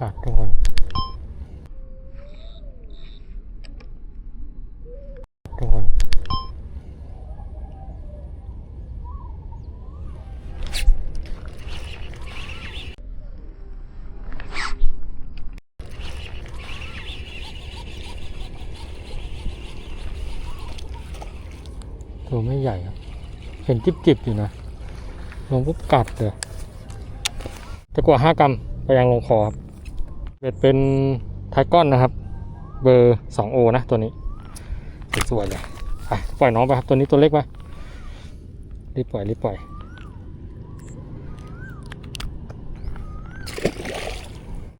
กัดทุกคนทุกคนตัวไม่ใหญ่ครับ เห็นจิบๆอยู่นะ ลงปุ๊บกัดเลยจะกว่าห้ากรัมไปยังลงคอครับ เบ็ดเป็นไทก้อนนะครับ เบอร์ 2O นะตัวนี้สวยๆเลยไปปล่อยน้องไปครับตัวนี้ตัวเล็กไปรีบปล่อยรีบปล่อย